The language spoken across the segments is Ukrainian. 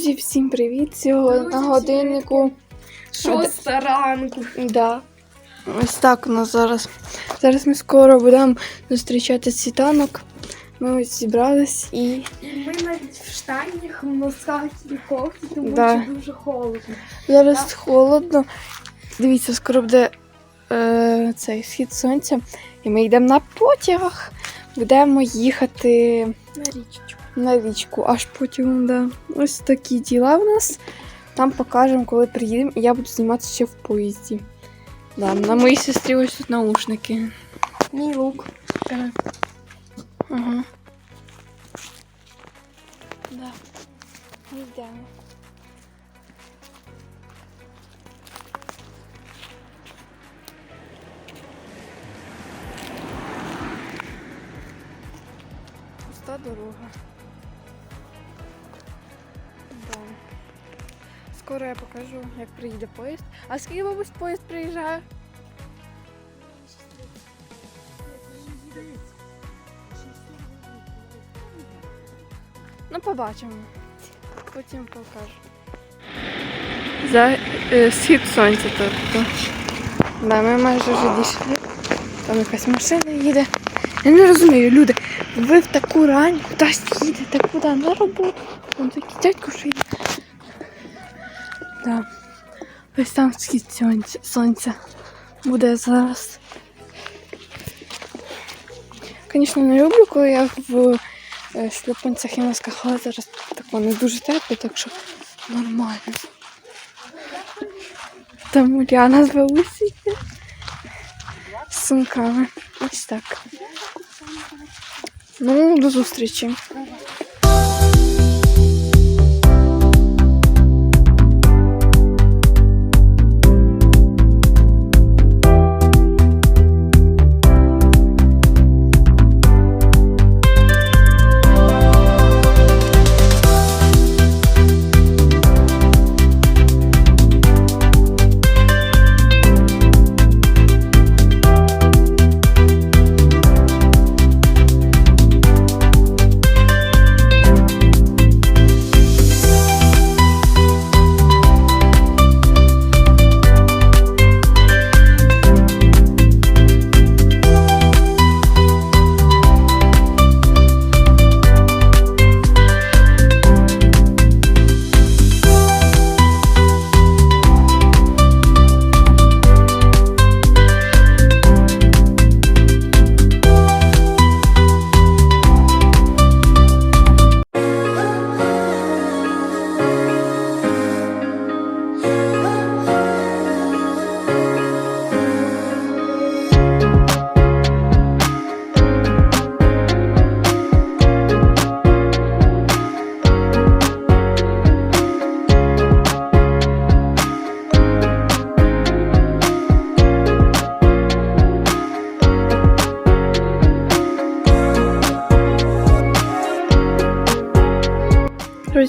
Друзі, всім привіт! Сьогодні Друзі, на годиннику. Шоста ранку. Да. Ось так у нас зараз. Зараз ми скоро будемо зустрічати світанок. Ми ось зібрались і ми навіть в штанях, в носках і кофті, тому Да. що дуже холодно. зараз холодно. Дивіться, скоро буде е, цей схід сонця. І ми йдемо на потяг. Будемо їхати На річечку. На річку, аж потім, да. Ось такі діла в нас. Там покажемо, коли приїдемо, і я буду зніматися ще в поїзді. Да, на моїй сестрі ось тут наушники. Мій лук. Ага. Да. Йдемо. Пуста дорога. Скоро я покажу, як приїде поїзд. А скільки, бабусь, поїзд приїжджає? Ну, побачимо. Потім покажу. За е, схід сонця тобто. Да, ми майже вже дійшли. Там якась машина їде. Я не розумію, люди, ви в таку рань кудись їдете, куди? На роботу. Там такий дядько, що їде. Да. Ось там схід сонця, буде зараз. Звісно, не люблю, коли я в е, шлюпанцях і носках, але зараз тако не дуже тепло, так що нормально. Там Уляна з бабусею з сумками. Ось так. Ну, до зустрічі.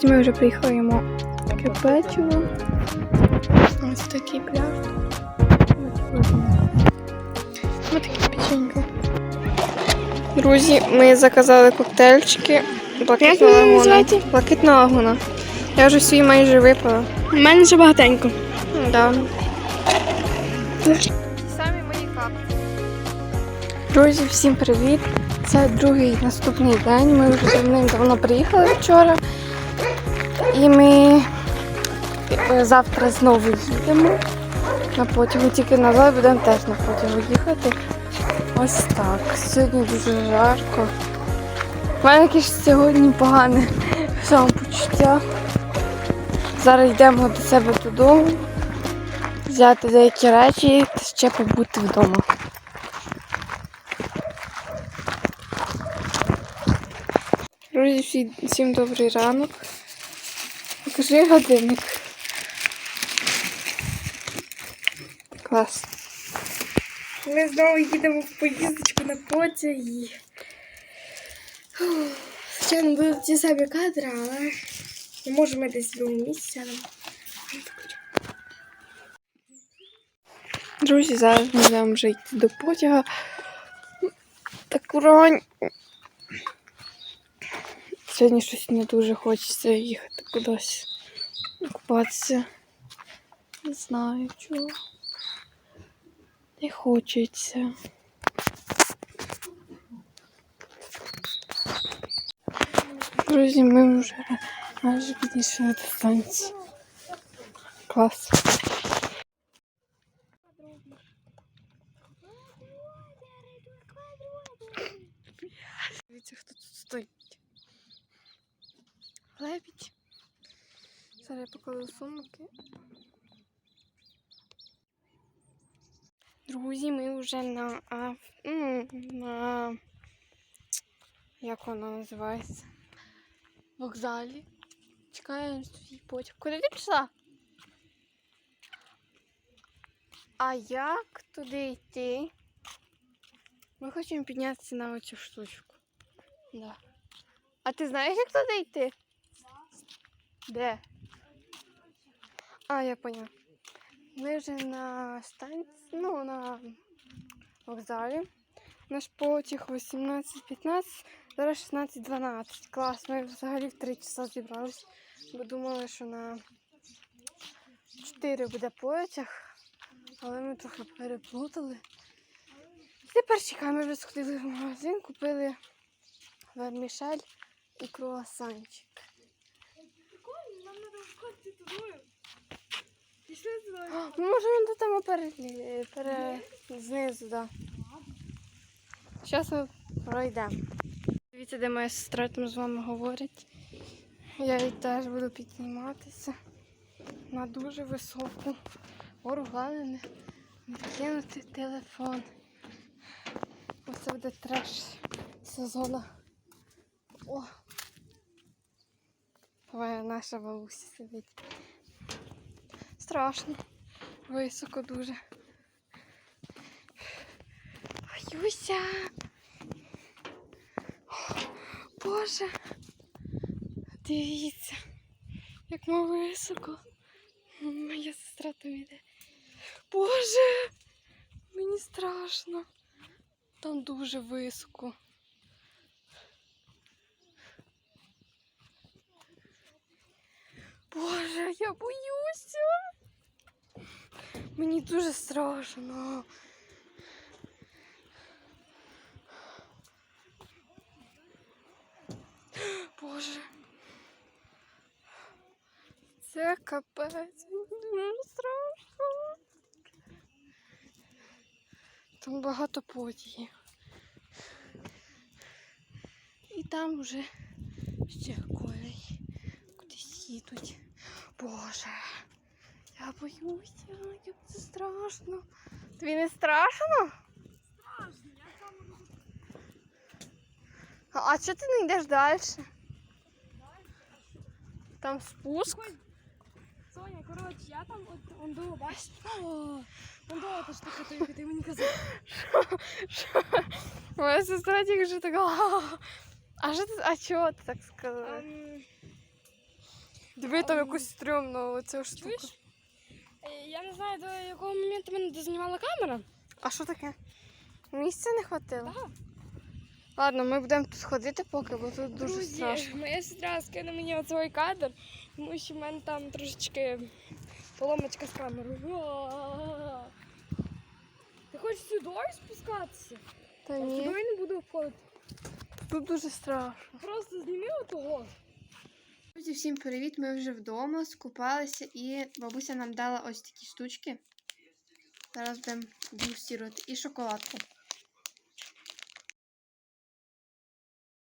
Друзі, ми вже таке печиво. Ось такий пляж. Ось таке печенько. Друзі, ми заказали коктейльчики. Лагуна. називаються? Блакитна лагуна. Я вже свій майже випила. У мене ще багатенько. Да. Самі мої капки. Друзі, всім привіт! Це другий наступний день. Ми вже давним-давно приїхали вчора. І ми е, завтра знову їдемо на потягу, тільки назад будемо теж на потягу їхати. Ось так. Сьогодні дуже жарко. У мене якесь сьогодні погане самопочуття. Зараз йдемо до себе додому, взяти деякі речі та ще побути вдома. Друзі, всім добрий ранок. Покажи годинник. Клас. Ми знову їдемо в поїздочку на потягі. Звичайно, будуть ті самі кадри, але не можемо десь другому місці. Друзі, зараз ми будемо вже йти до потяга. Таку рань. Сьогодні щось не дуже хочеться їхати кудись. купатися. Не знаю чого. Не хочеться. Друзі, ми вже майже підійшли до станції. Клас. Дивіться, хто тут я покладу сумки. Друзі, ми вже на, а, ну, на як воно називається? Вокзалі. Чекаємо свій потяг. Куди ти пішла? А як туди йти? Ми хочемо піднятися на оцю штучку. Да. А ти знаєш, як туди йти? Де? А, я поняла. Ми вже на станції, ну, на вокзалі. Наш потяг 18.15, зараз 16.12. Клас, ми взагалі в 3 часа зібрались, бо думали, що на 4 буде потяг, але ми трохи переплутали. Тепер чекаємо, ми вже сходили в магазин, купили вермішель і круасанчик. Нам треба входити туди. Пішли туди. Ми можемо до там пере, знизу, да. Зараз ми пройдемо. Дивіться, де моя сестра там з вами говорить. Я їй теж буду підніматися на дуже високу гору. Головне не, кинути телефон. Оце буде треш сезону. О! Моя наша бабуся сидить. Страшно. Високо дуже. Боюся. Боже. Дивіться, як ми високо. Моя сестра там іде. Боже, мені страшно. Там дуже високо. Боже, я боюся. Мені дуже страшно. Боже. Це капець. Мені дуже страшно. Там багато потягів. І там вже ще колей кудись їдуть. Боже. Я боюся, як це страшно. Тобі не страшно? Страшно, я там А, а чого ти не йдеш далі? Там спуск. Соня, коротше, я там от он до бачиш? Он до та штука, то яку ти мені казав. Моя сестра тільки що така. «А». А що ти, а чого ти так сказала? Ем, Диви там ам, якусь стрьомну оцю штуку. Чуєш? Я не знаю, до якого моменту мене дознімала камера. А що таке? Місця не хватило? Так. Ладно, ми будемо тут ходити поки, бо тут дуже Друзі, страшно. моя сестра скине мені оцей кадр, тому що в мене там трошечки поломочка з камерою. Ти хочеш сюди спускатися? Та ні, Сюди не буду обходити. тут дуже страшно. Просто зніми отого. Друзі, всім привіт! Ми вже вдома, скупалися і бабуся нам дала ось такі штучки. Зараз будемо дегустувати. І шоколадку.